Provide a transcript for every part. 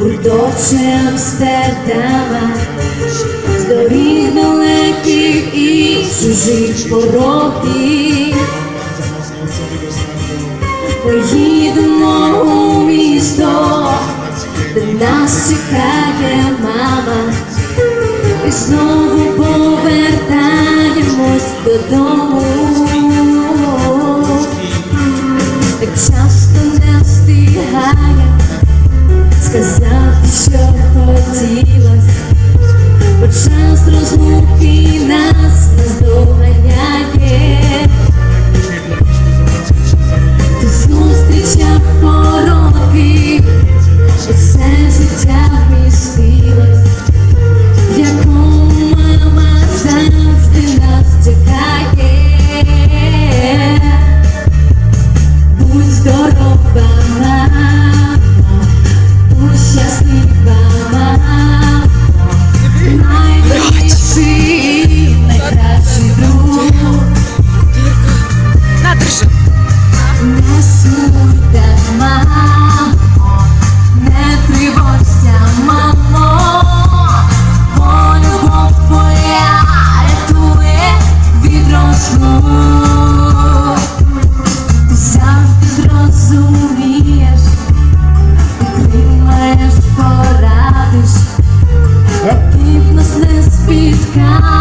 Доче Амстердама, з далеких і чужих порогів. Поїдемо у місто, де нас чекає мама, і знову повертаємось додому розумієш, приймаєш порадиш, е? як ти нас не спіткаєш.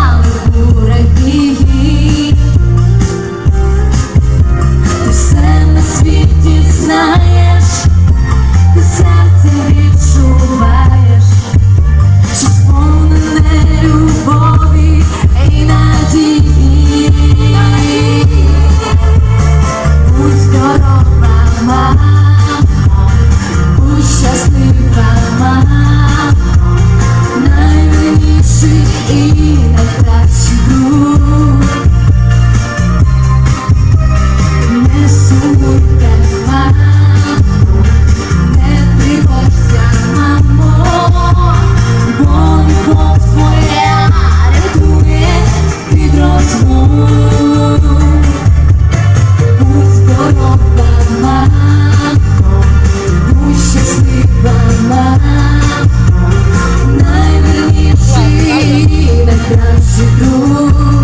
自由。